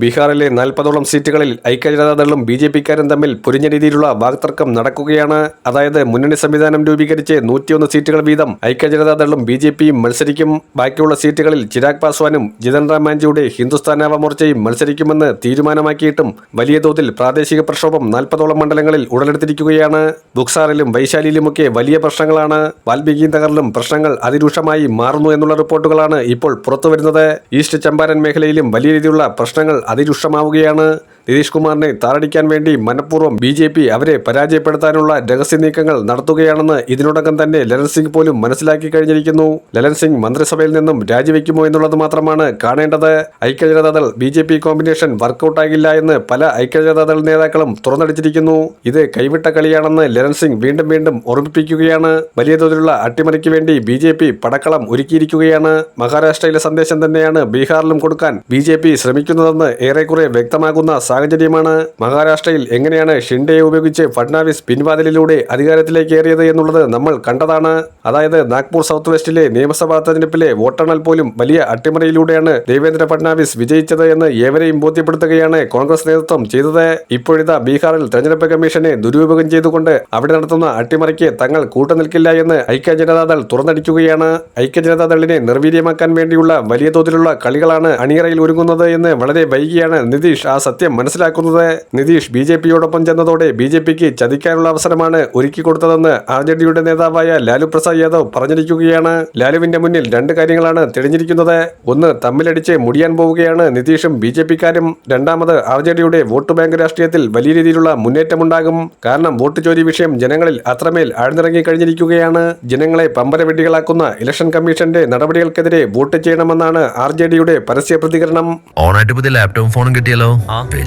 ബീഹാറിലെ നാൽപ്പതോളം സീറ്റുകളിൽ ഐക്യജനതാദളും ബി ജെ പിക്കാരും തമ്മിൽ പൊരിഞ്ഞ രീതിയിലുള്ള വാക്തർക്കം നടക്കുകയാണ്. അതായത് മുന്നണി സംവിധാനം രൂപീകരിച്ച് നൂറ്റിയൊന്ന് സീറ്റുകൾ വീതം ഐക്യജനതാദളും ബി ജെ പിയും മത്സരിക്കും. ബാക്കിയുള്ള സീറ്റുകളിൽ ചിരാഗ് പാസ്വാനും ജിതൻ റാം മാഞ്ചിയുടെ ഹിന്ദുസ്ഥാൻ നവ മോർച്ചയും മത്സരിക്കുമെന്ന് തീരുമാനമാക്കിയിട്ടും വലിയ തോതിൽ പ്രാദേശിക പ്രക്ഷോഭം നാൽപ്പതോളം മണ്ഡലങ്ങളിൽ ഉടലെടുത്തിരിക്കുകയാണ്. ബുക്സാറിലും വൈശാലിയിലുമൊക്കെ വലിയ പ്രശ്നങ്ങളാണ്. വാൽമീകി നഗറിലും പ്രശ്നങ്ങൾ അതിരൂക്ഷമായി മാറുന്നു എന്നുള്ള റിപ്പോർട്ടുകളാണ് ഇപ്പോൾ പുറത്തുവരുന്നത്. ഈസ്റ്റ് ചമ്പാരൻ മേഖലയിലും വലിയ രീതിയിലുള്ള പ്രശ്നങ്ങൾ അതിരൂക്ഷമാവുകയാണ് നിതീഷ് കുമാറിനെ താറടിക്കാൻ വേണ്ടി മനഃപൂർവം ബി ജെ പി അവരെ പരാജയപ്പെടുത്താനുള്ള രഹസ്യ നീക്കങ്ങൾ നടത്തുകയാണെന്ന് ഇതിനോടകം തന്നെ ലലൻ സിംഗ് പോലും മനസ്സിലാക്കി കഴിഞ്ഞിരിക്കുന്നു. ലലൻ സിംഗ് മന്ത്രിസഭയിൽ നിന്നും രാജിവെക്കുമോ എന്നുള്ളത് മാത്രമാണ് കാണേണ്ടത്. Aikya Janata Dal B J P combination വർക്കൗട്ടാകില്ല എന്ന് പല ഐക്യജനതാദൾ നേതാക്കളും തുറന്നടിച്ചിരിക്കുന്നു. ഇത് കൈവിട്ട കളിയാണെന്ന് ലലൻ സിംഗ് വീണ്ടും വീണ്ടും ഓർമ്മിപ്പിക്കുകയാണ്. വലിയ തോതിലുള്ള അട്ടിമറിക്ക് വേണ്ടി ബി ജെ പി പടക്കളം ഒരുക്കിയിരിക്കുകയാണ്. മഹാരാഷ്ട്രയിലെ സന്ദേശം തന്നെയാണ് ബീഹാറിലും കൊടുക്കാൻ ബി ജെ പി ശ്രമിക്കുന്നതെന്ന് ഏറെക്കുറെ വ്യക്തമാകുന്ന സാഹചര്യമാണ് മഹാരാഷ്ട്രയിൽ എങ്ങനെയാണ് ഷിൻഡയെ ഉപയോഗിച്ച് ഫഡ്നാവിസ് പിൻവാതിലിലൂടെ അധികാരത്തിലേക്ക് ഏറിയത് എന്നുള്ളത് നമ്മൾ കണ്ടതാണ്. അതായത് നാഗ്പൂർ സൗത്ത് വെസ്റ്റിലെ നിയമസഭാ തെരഞ്ഞെടുപ്പിലെ വോട്ടെണ്ണൽ പോലും വലിയ അട്ടിമറിയിലൂടെയാണ് ദേവേന്ദ്ര ഫഡ്നാവിസ് വിജയിച്ചത് എന്ന് ഏവരെയും ബോധ്യപ്പെടുത്തുകയാണ് കോൺഗ്രസ് നേതൃത്വം ചെയ്തത്. ഇപ്പോഴിതാ ബീഹാറിൽ തെരഞ്ഞെടുപ്പ് കമ്മീഷനെ ദുരുപയോഗം ചെയ്തുകൊണ്ട് അവിടെ നടത്തുന്ന അട്ടിമറിക്ക് തങ്ങൾ കൂട്ടുനിൽക്കില്ല എന്ന് ഐക്യ ജനതാദൾ തുറന്നടിക്കുകയാണ്. ഐക്യ ജനതാദളിനെ നിർവീര്യമാക്കാൻ വേണ്ടിയുള്ള വലിയ തോതിലുള്ള കളികളാണ് അണിയറയിൽ ഒരുങ്ങുന്നത് എന്ന് വളരെ വൈകിയാണ് നിതീഷ് ആ സത്യം മനസ്സിലാക്കുന്നത് നിതീഷ് ബി ജെ പിയോടൊപ്പം ചെന്നതോടെ ബി ജെ പിക്ക് ചതിക്കാനുള്ള അവസരമാണ് ഒരുക്കി കൊടുത്തതെന്ന് ആർ ജെ ഡിയുടെ നേതാവായ ലാലു പ്രസാദ് യാദവ് പറഞ്ഞിരിക്കുകയാണ്. ലാലുവിന്റെ മുന്നിൽ രണ്ട് കാര്യങ്ങളാണ് തെളിഞ്ഞിരിക്കുന്നത്. ഒന്ന് തമ്മിലടിച്ച് മുടിയാൻ പോവുകയാണ് നിതീഷും ബി ജെ പിക്കാരും. രണ്ടാമത് ആർ ജെ ഡിയുടെ വോട്ട് ബാങ്ക് രാഷ്ട്രീയത്തിൽ വലിയ രീതിയിലുള്ള മുന്നേറ്റമുണ്ടാകും. കാരണം വോട്ട് ചോരി വിഷയം ജനങ്ങളിൽ അത്രമേൽ ആഴ്ന്നിറങ്ങി കഴിഞ്ഞിരിക്കുകയാണ്. ജനങ്ങളെ പമ്പരവെട്ടികളാക്കുന്ന ഇലക്ഷൻ കമ്മീഷന്റെ നടപടികൾക്കെതിരെ വോട്ട് ചെയ്യണമെന്നാണ് ആർ ജെ ഡിയുടെ പരസ്യ പ്രതികരണം ഓണായിട്ട് പുതിയ ലാപ്ടോപ്പ് ഫോണും കിട്ടിയല്ലോ.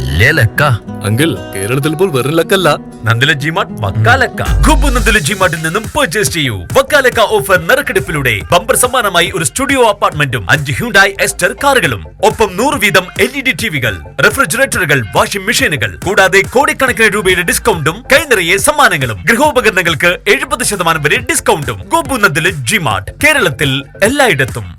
വലിയ ലക്ക. അങ്കിൾ കേരളത്തിൽ ഇപ്പോൾ വെറും ലക്കല്ല. നന്ദില ജിമാർട്ട് വക്കാലക്ക കുബു നന്ദില ജിമാർട്ടിൽ നിന്നും പർച്ചേസ് ചെയ്യൂ. വക്കാലക്ക ഓഫർ നറുക്കെടുപ്പിലൂടെ ബമ്പർ സമ്മാനമായി ഒരു സ്റ്റുഡിയോ അപ്പാർട്ട്മെന്റും അഞ്ച് ഹ്യൂണ്ടായി എസ്റ്റർ കാറുകളും. ഒപ്പം നൂറ് വീതം എൽ ഇ ഡി ടിവികൾ റെഫ്രിജറേറ്ററുകൾ വാഷിംഗ് മെഷീനുകൾ കൂടാതെ കോടിക്കണക്കിന് രൂപയുടെ ഡിസ്കൗണ്ടും കൈനിറയെ സമ്മാനങ്ങളും. ഗൃഹോപകരണങ്ങൾക്ക് എഴുപത് ശതമാനം വരെ ഡിസ്കൗണ്ടും ഗോപു നന്ദില ജിമാർട്ട് കേരളത്തിൽ എല്ലായിടത്തും.